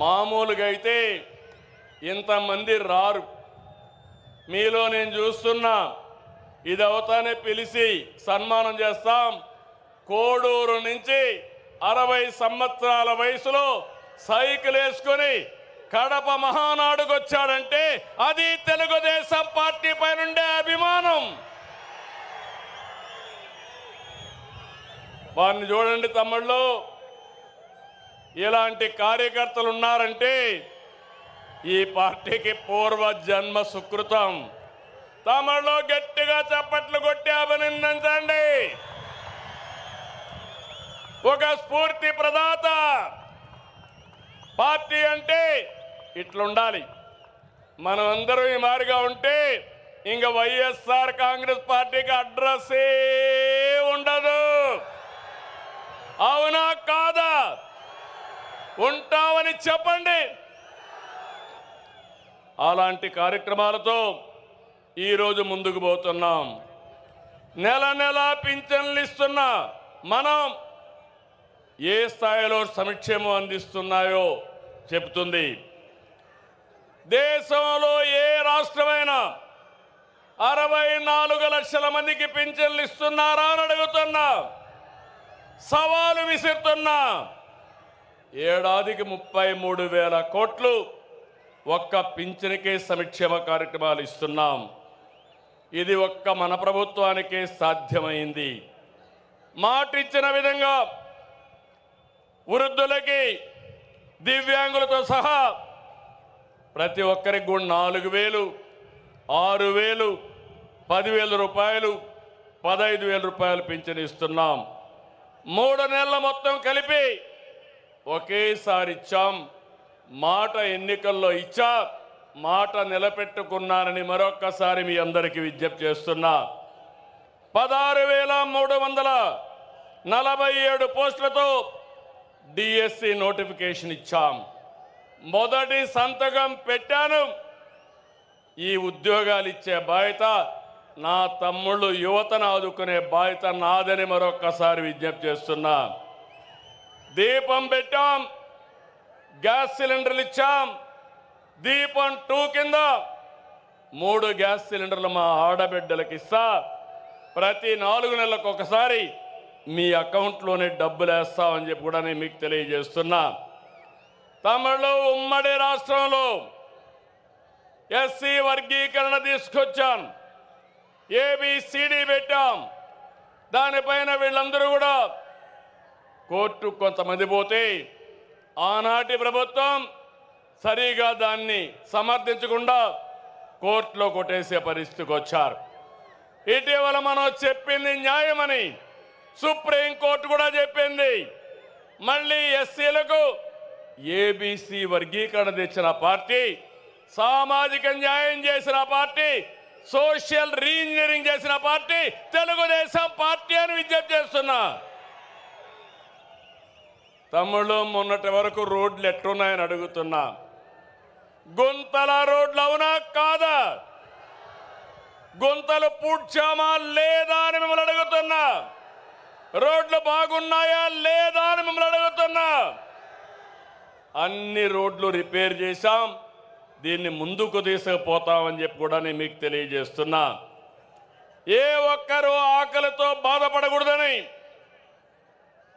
మామూలుగా అయితే ఇంతమంది రారు. మీలో నేను చూస్తున్నా ఇది అవుతానే పిలిచి సన్మానం చేస్తాం. కోడూరు నుంచి అరవై సంవత్సరాల వయసులో సైకిల్ వేసుకొని కడప మహానాడుకు వచ్చాడంటే అది తెలుగుదేశం పార్టీ పైనుండే అభిమానం. వారిని చూడండి తమ్ముళ్ళు. ఇలాంటి కార్యకర్తలు ఉన్నారంటే ఈ పార్టీకి పూర్వ జన్మ సుకృతం. తమలో గట్టిగా చప్పట్లు కొట్టి అభినందించండి. ఒక స్ఫూర్తి ప్రదాత. పార్టీ అంటే ఇట్లుండాలి. మనం అందరం ఈ మారిగా ఉంటే ఇంక వైఎస్ఆర్ కాంగ్రెస్ పార్టీకి అడ్రస్సే ఉండదు. అవునా అని చెప్పండి. అలాంటి కార్యక్రమాలతో ఈరోజు ముందుకు పోతున్నాం. నెల నెల పింఛన్లు ఇస్తున్న మనం ఏ స్థాయిలో సంక్షేమం అందిస్తున్నాయో చెబుతుంది. దేశంలో ఏ రాష్ట్రమైనా అరవై నాలుగు లక్షల మందికి పింఛన్లు ఇస్తున్నారా అని అడుగుతున్నా. సవాలు విసురుతున్నా. ఏడాదికి ముప్పై మూడు వేల కోట్లు ఒక్క పింఛనికే సంక్షేమ కార్యక్రమాలు ఇస్తున్నాం. ఇది ఒక్క మన ప్రభుత్వానికే సాధ్యమైంది. మాటిచ్చిన విధంగా వృద్ధులకి దివ్యాంగులతో సహా ప్రతి ఒక్కరికి కూడా నాలుగు వేలు ఆరు వేలు పదివేల రూపాయలు పదహైదు వేల రూపాయలు పింఛను ఇస్తున్నాం. మూడు నెలల మొత్తం కలిపి ఒకేసారి ఇచ్చాం మాట ఎన్నికల్లో ఇచ్చా మాట నిలబెట్టుకున్నానని మరొక్కసారి మీ అందరికీ విజ్ఞప్తి చేస్తున్నా. పదహారు వేల మూడు వందల నలభై ఏడు పోస్టులతో డిఎస్సి నోటిఫికేషన్ ఇచ్చాం. మొదటి సంతకం పెట్టాను. ఈ ఉద్యోగాలు ఇచ్చే బాధ్యత నా తమ్ముళ్ళు యువతను ఆదుకునే బాధ్యత నాదని మరొక్కసారి విజ్ఞప్తి చేస్తున్నా. దీపం పెట్టాం. గ్యాస్ సిలిండర్లు ఇచ్చాం. దీపం టూ కింద మూడు గ్యాస్ సిలిండర్లు మా ఆడబిడ్డలకు ఇస్తా. ప్రతి నాలుగు నెలలకు ఒకసారి మీ అకౌంట్లోనే డబ్బులు వేస్తామని చెప్పి కూడా నేను మీకు తెలియజేస్తున్నా. తమిళ ఉమ్మడి రాష్ట్రంలో ఎస్సీ వర్గీకరణ తీసుకొచ్చాం. ఏబిసిడి పెట్టాం. దానిపైన వీళ్ళందరూ కూడా కోర్టు కొంతమంది పోతే ఆనాటి ప్రభుత్వం సరిగా దాన్ని సమర్థించకుండా కోర్టులో కొట్టేసే పరిస్థితికి వచ్చారు. ఇటీవల మనం చెప్పింది న్యాయమని సుప్రీంకోర్టు కూడా చెప్పింది. మళ్ళీ ఎస్సీలకు ఏబీసీ వర్గీకరణ తెచ్చిన పార్టీ సామాజిక న్యాయం చేసిన పార్టీ సోషల్ రీఇంజనీరింగ్ చేసిన పార్టీ తెలుగుదేశం పార్టీ అని విజ్ఞప్తి చేస్తున్నా. తమ్ముళ్ళు మొన్నటి వరకు రోడ్లు ఎట్టున్నాయని అడుగుతున్నా. గుంతల రోడ్లు అవునా కాదా? గుంతలు పూడ్చామా లేదా అని మిమ్మల్ని అడుగుతున్నా. రోడ్లు బాగున్నాయా లేదా అని మిమ్మల్ని అడుగుతున్నా. అన్ని రోడ్లు రిపేర్ చేశాం. దీన్ని ముందుకు తీసుకుపోతామని చెప్పి కూడా నేను మీకు తెలియజేస్తున్నా. ఏ ఒక్కరూ ఆకలితో బాధపడకూడదని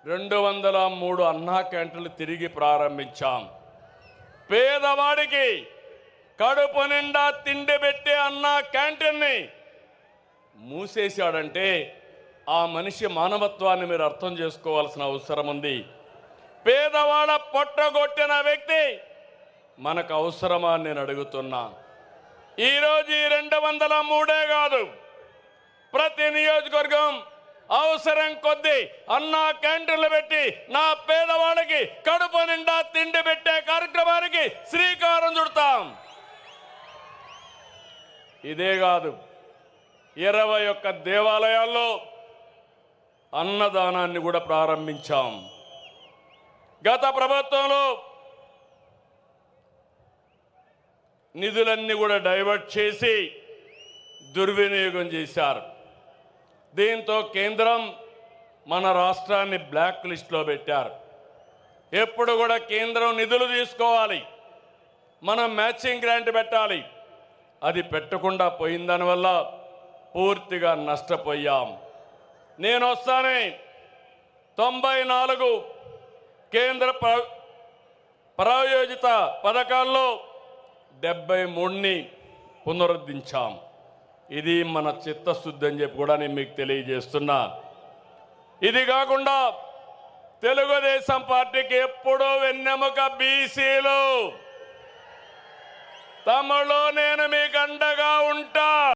రెండు వందల మూడు అన్నా క్యాంటీన్లు తిరిగి ప్రారంభించాం. పేదవాడికి కడుపు నిండా తిండి పెట్టే అన్నా క్యాంటీన్ని మూసేశాడంటే ఆ మనిషి మానవత్వాన్ని మీరు అర్థం చేసుకోవాల్సిన అవసరం ఉంది. పేదవాడ పొట్టగొట్టిన వ్యక్తి మనకు అవసరమా నేను అడుగుతున్నా. ఈరోజు ఈ రెండు వందల మూడే కాదు ప్రతి నియోజకవర్గ అవసరం కొద్దీ అన్నా క్యాంటీన్లు పెట్టి నా పేదవాళ్ళకి కడుపు నిండా తిండి పెట్టే కార్యక్రమానికి శ్రీకారం చుడతాం. ఇదే కాదు ఇరవై ఒక్క దేవాలయాల్లో అన్నదానాన్ని కూడా ప్రారంభించాం. గత ప్రభుత్వంలో నిధులన్నీ కూడా డైవర్ట్ చేసి దుర్వినియోగం చేశారు. దీంతో కేంద్రం మన రాష్ట్రాన్ని బ్లాక్ లిస్ట్లో పెట్టారు. ఎప్పుడు కూడా కేంద్రం నిధులు తీసుకోవాలి. మనం మ్యాచింగ్ గ్రాంట్ పెట్టాలి. అది పెట్టకుండా పోయిన దానివల్ల పూర్తిగా నష్టపోయాం. నేను వస్తానే తొంభై నాలుగు కేంద్ర ప్ర- ప్రాయోజిత పథకాల్లో డెబ్బై మూడుని పునరుద్ధరించాం. ఇది మన చిత్తశుద్ధి అని చెప్పి కూడా నేను మీకు తెలియజేస్తున్నా. ఇది కాకుండా తెలుగుదేశం పార్టీకి ఎప్పుడూ వెన్నెముక బీసీలు. తమలో నేను మీకు అండగా ఉంటా.